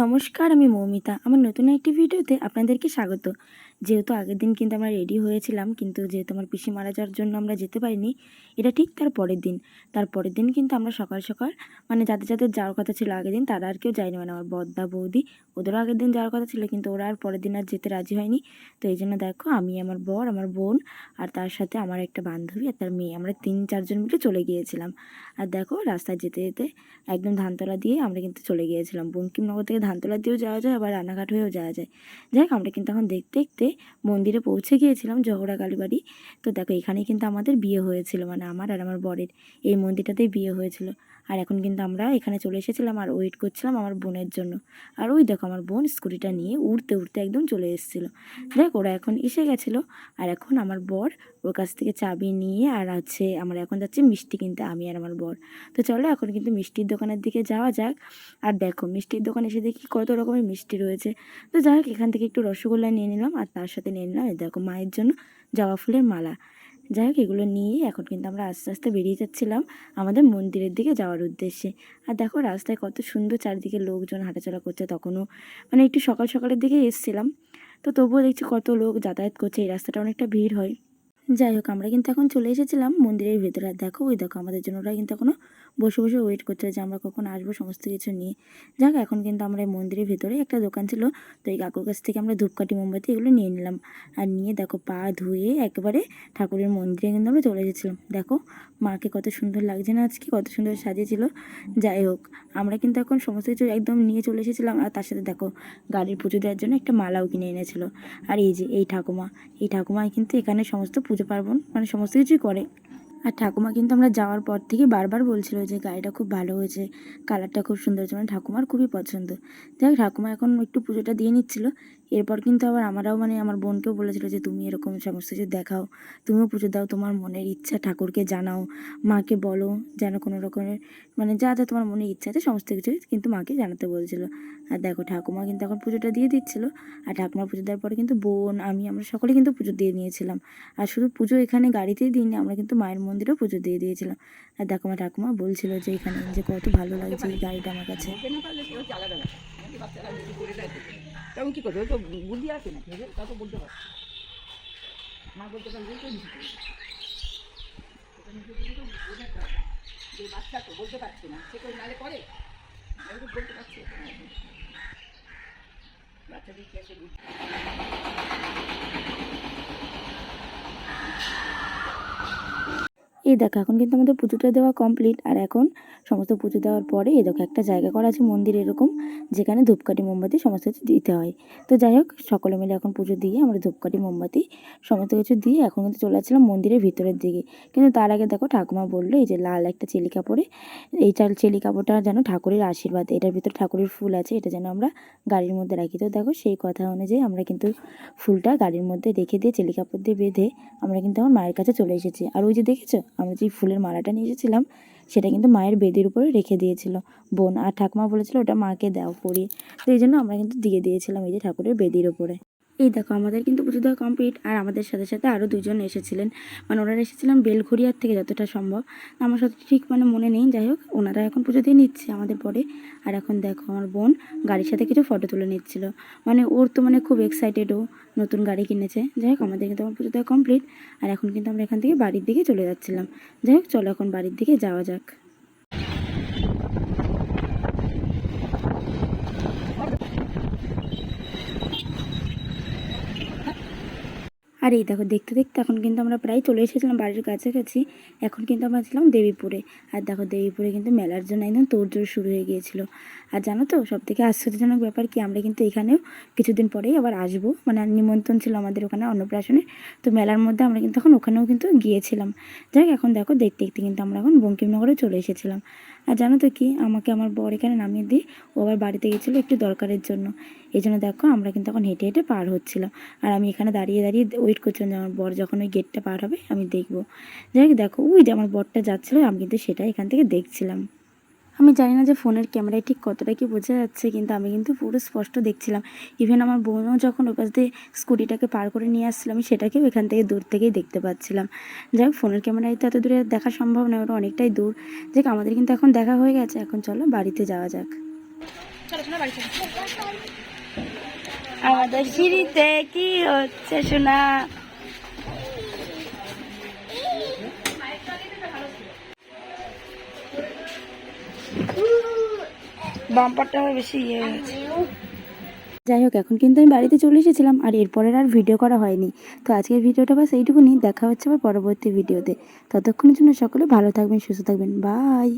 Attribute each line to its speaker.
Speaker 1: নমস্কার, আমি মৌমিতা। আমার নতুন একটি ভিডিওতে আপনাদেরকে স্বাগত। যেহেতু আগের দিন কিন্তু আমরা রেডি হয়েছিলাম, কিন্তু যেহেতু আমার পিসি মারা যাওয়ার জন্য আমরা যেতে পারিনি, এটা ঠিক তার পরের দিন। তার পরের দিন কিন্তু আমরা সকাল সকাল মানে যাদের যাদের যাওয়ার কথা ছিল আগের দিন, তারা আর কেউ যায়নি। মানে আমার বদ্দা বৌদি, ওদেরও আগের দিন যাওয়ার কথা ছিল, কিন্তু ওরা আর পরের দিন আর যেতে রাজি হয়নি। তো এই জন্য দেখো, আমি, আমার বর, আমার বোন আর তার সাথে আমার একটা বান্ধবী আর তার মেয়ে। আমরা তিন, চারজন মিলে চলে গিয়েছিলাম। আর দেখো, রাস্তায় যেতে যেতে একদম ধানতলা দিয়ে আমরা কিন্তু চলে গিয়েছিলাম। বঙ্কিমনগর থেকে ধানতলা দিয়েও যাওয়া যায়, আবার রানাঘাট হয়েও যাওয়া যায়। যাই আমরা কিন্তু এখন দেখতে দেখতে মন্দিরে পৌঁছে গিয়েছিলাম, জহরা কালীবাড়ি। তো দেখো এখানে কিন্তু আমাদের বিয়ে হয়েছিল মানে আমার আর আমার বরের এই মন্দিরটাতেই বিয়ে হয়েছিল। আর এখন কিন্তু আমরা এখানে চলে এসেছিলাম আর ওয়েট করছিলাম আমার বোনের জন্য। আর ওই দেখো আমার বোন স্কুটিটা নিয়ে উড়তে উড়তে একদম চলে এসেছিল। দেখ, ওরা এখন এসে গেছিল আর এখন আমার বর ওর কাছ থেকে চাবি নিয়ে আর হচ্ছে আমরা এখন যাচ্ছি মিষ্টি কিনতে, আমি আর আমার বর। তো চলো এখন কিন্তু মিষ্টির দোকানের দিকে যাওয়া যাক। আর দেখো, মিষ্টির দোকান এসে দেখি কত রকমের মিষ্টি রয়েছে। তো যাই হোক, এখান থেকে একটু রসগোল্লা নিয়ে নিলাম আর তার সাথে নিয়ে নিলাম দেখো মায়ের জন্য জবা ফুলের মালা। যাই হোক, এগুলো নিয়ে এখন কিন্তু আমরা আস্তে আস্তে বেরিয়ে যাচ্ছিলাম আমাদের মন্দিরের দিকে যাওয়ার উদ্দেশ্যে। আর দেখো, রাস্তায় কত সুন্দর চারিদিকে লোকজন হাঁটাচলা করছে, তখনও মানে একটু সকাল সকালের দিকে এসছিলাম। তো তবুও দেখছি কত লোক যাতায়াত করছে, এই রাস্তাটা অনেকটা ভিড় হয়। যাই হোক, আমরা কিন্তু এখন চলে এসেছিলাম মন্দিরের ভেতরে। আর দেখো, ওই দেখো, আমাদের জন্য ওরা কিন্তু এখনও বসে বসে ওয়েট করছে যে আমরা কখন আসব সমস্ত কিছু নিয়ে। যাক, এখন কিন্তু আমরা এই মন্দিরের ভেতরে একটা দোকান ছিল, তো এই কাকুর কাছ থেকে আমরা ধূপকাঠি, মোমবাতি এগুলো নিয়ে নিলাম। আর নিয়ে দেখো, পা ধুয়ে একেবারে ঠাকুরের মন্দিরে কিন্তু আমরা চলে এসেছিলাম। দেখো, মাকে কত সুন্দর লাগছে না আজকে, কত সুন্দর সাজিয়েছিল। যাই হোক, আমরা কিন্তু এখন সমস্ত কিছু একদম নিয়ে চলে এসেছিলাম। আর তার সাথে দেখো, গাড়ির পুজো দেওয়ার জন্য একটা মালাও কিনে এনেছিল। আর এই যে, এই ঠাকুমা এই ঠাকুমা কিন্তু এখানে সমস্ত পুজো পার্বণ মানে সমস্ত কিছুই করে। আর ঠাকুমা কিন্তু আমরা যাওয়ার পর থেকে বারবার বলছিল যে গাড়িটা খুব ভালো হয়েছে কালারটা খুব সুন্দর হয়েছে মানে ঠাকুমার খুবই পছন্দ। যাই হোক, ঠাকুমা এখন একটু পুজোটা দিয়ে নিচ্ছিল, এরপর কিন্তু আবার আমরাও মানে আমার বোনকেও বলেছিল যে তুমি এরকম সমস্ত কিছু দেখাও, তুমিও পুজো দাও, তোমার মনের ইচ্ছা ঠাকুরকে জানাও, মাকে বলো যেন কোনো রকমের মানে যা যা তোমার মনের ইচ্ছা আছে সমস্ত কিছু কিন্তু মাকে জানাতে বলছিল। আর দেখো, ঠাকুমা কিন্তু এখন পুজোটা দিয়ে দিচ্ছিল, আর ঠাকুমা পুজো দেওয়ার পরে কিন্তু বোন, আমি, আমরা সকলে কিন্তু পুজো দিয়ে নিয়েছিলাম। আর শুধু পুজো এখানে গাড়িতেই দিইনি, আমরা কিন্তু মায়ের মন্দিরেও পুজো দিয়ে দিয়েছিলাম আর দেখো আমার ঠাকুমা বলছিল যে এখানে যে কত ভালো লাগছে এই গাড়িটা আমার কাছে।
Speaker 2: কী তো বুদ্ধি আছে না বাচ্চা তো না করে
Speaker 1: এই দেখো, এখন কিন্তু আমাদের পুজোটা দেওয়া কমপ্লিট আর এখন সমস্ত পুজো দেওয়ার পরে এই দেখো একটা জায়গা করা আছে মন্দির এরকম, যেখানে ধূপকাঠি, মোমবাতি সমস্ত কিছু দিতে হয়। তো যাই হোক, সকলে মিলে এখন পুজো দিয়ে আমরা ধূপকাঠি, মোমবাতি সমস্ত কিছু দিয়ে এখন কিন্তু চলে আসছিলাম মন্দিরের ভিতরের দিকে। কিন্তু তার আগে দেখো, ঠাকুমা বলল, এই যে লাল একটা চেলি কাপড়ে, এই চাল চেলি কাপড়টা যেন ঠাকুরের আশীর্বাদ, এটার ভিতরে ঠাকুরের ফুল আছে, এটা যেন আমরা গাড়ির মধ্যে রাখি। তো দেখো, সেই কথা অনুযায়ী আমরা কিন্তু ফুলটা গাড়ির মধ্যে রেখে দিয়ে, চেলি কাপড় দিয়ে বেঁধে আমরা কিন্তু আমার মায়ের কাছে চলে এসেছি। আর ওই যে দেখেছ আমরা যে ফুলের মালাটা নিয়ে এসেছিলাম, সেটা কিন্তু মায়ের বেদির উপরে রেখে দিয়েছিল। বোন আর ঠাকুমা বলেছিল, ওটা মাকে দাও পরিয়ে। তো এই জন্য আমরা কিন্তু দিয়ে দিয়েছিলাম এই যে ঠাকুরের বেদির উপরে। এই দেখো, আমাদের কিন্তু পুজো দেওয়া কমপ্লিট আর আমাদের সাথে সাথে আরও দুজন এসেছিলেন। মানে ওনারা এসেছিলেন বেলঘরিয়ার থেকে যতটা সম্ভব। আমার সাথে ঠিক মানে মনে নেই, যাই হোক, ওনারা এখন পুজো দিয়ে নিচ্ছে আমাদের পরে। আর এখন দেখো, আমার বোন গাড়ির সাথে কিছু ফটো তুলে নিচ্ছিল। মানে ওর তো মানে খুব এক্সাইটেড ও, নতুন গাড়ি কিনেছে। যাই হোক, আমাদের কিন্তু আমার পুজো দেওয়া কমপ্লিট আর এখন কিন্তু আমরা এখান থেকে বাড়ির দিকে চলে যাচ্ছিলাম। যাই হোক, চলো এখন বাড়ির দিকে যাওয়া যাক। আর এই দেখো, দেখতে দেখতে এখন কিন্তু আমরা প্রায় চলে এসেছিলাম বাড়ির কাছাকাছি। এখন কিন্তু আমরা ছিলাম দেবীপুরে। আর দেখো, দেবীপুরে কিন্তু মেলার জন্য একদম তোড়জোড় শুরু হয়ে গিয়েছিল। আর জানো তো সব থেকে আশ্চর্যজনক ব্যাপার কি, আমরা কিন্তু এখানেও কিছুদিন পরেই আবার আসব। মানে নিমন্ত্রণ ছিল আমাদের ওখানে অন্নপ্রাশনে। তো মেলার মধ্যে আমরা কিন্তু এখন ওখানেও কিন্তু গিয়েছিলাম। যাই এখন দেখো, দেখতে দেখতে কিন্তু আমরা এখন বঙ্কিমনগরে চলে এসেছিলাম। আর জানো তো কি? আমাকে আমার বর এখানে নামিয়ে দিই ও আবার বাড়িতে গেছিল একটু দরকারের জন্য। এই জন্য দেখো আমরা কিন্তু এখন হেঁটে হেঁটে পার হচ্ছিল আর আমি এখানে দাঁড়িয়ে দাঁড়িয়ে ওয়েট করছিলাম যে আমার বর যখন ওই গেটটা পার হবে আমি দেখব। যাই দেখো, ওই যে আমার বরটা যাচ্ছিল, আমি কিন্তু সেটা এখান থেকে দেখছিলাম। আমি জানি না যে ফোনের ক্যামেরায় ঠিক কতটা কি বোঝা যাচ্ছে, কিন্তু আমি কিন্তু পুরো স্পষ্ট দেখছিলাম। ইভেন আমার বোনও যখন ওপাশ দিয়ে স্কুটিটাকে পার করে নিয়ে আসছিল, আমি সেটাকেও এখান থেকে দূর থেকেই দেখতে পাচ্ছিলাম। যাই হোক, ফোনের ক্যামেরায় তো এত দূরে দেখা সম্ভব নয়, ওটা অনেকটাই দূর। যাক আমাদের কিন্তু এখন দেখা হয়ে গেছে, এখন চলো বাড়িতে যাওয়া যাক। আমাদের সিঁড়িতে কি হচ্ছে শোনা? বাম্পারটা আমার বেশি ইয়ে হয়েছে যাই হোক, এখন কিন্তু আমি বাড়িতে চলে এসেছিলাম আর এরপরের আর ভিডিও করা হয়নি। তো আজকের ভিডিওটা বাস এইটুকুনি। দেখা হচ্ছে আবার পরবর্তী ভিডিওতে ততক্ষণের জন্য সকলে ভালো থাকবেন, সুস্থ থাকবেন। বাই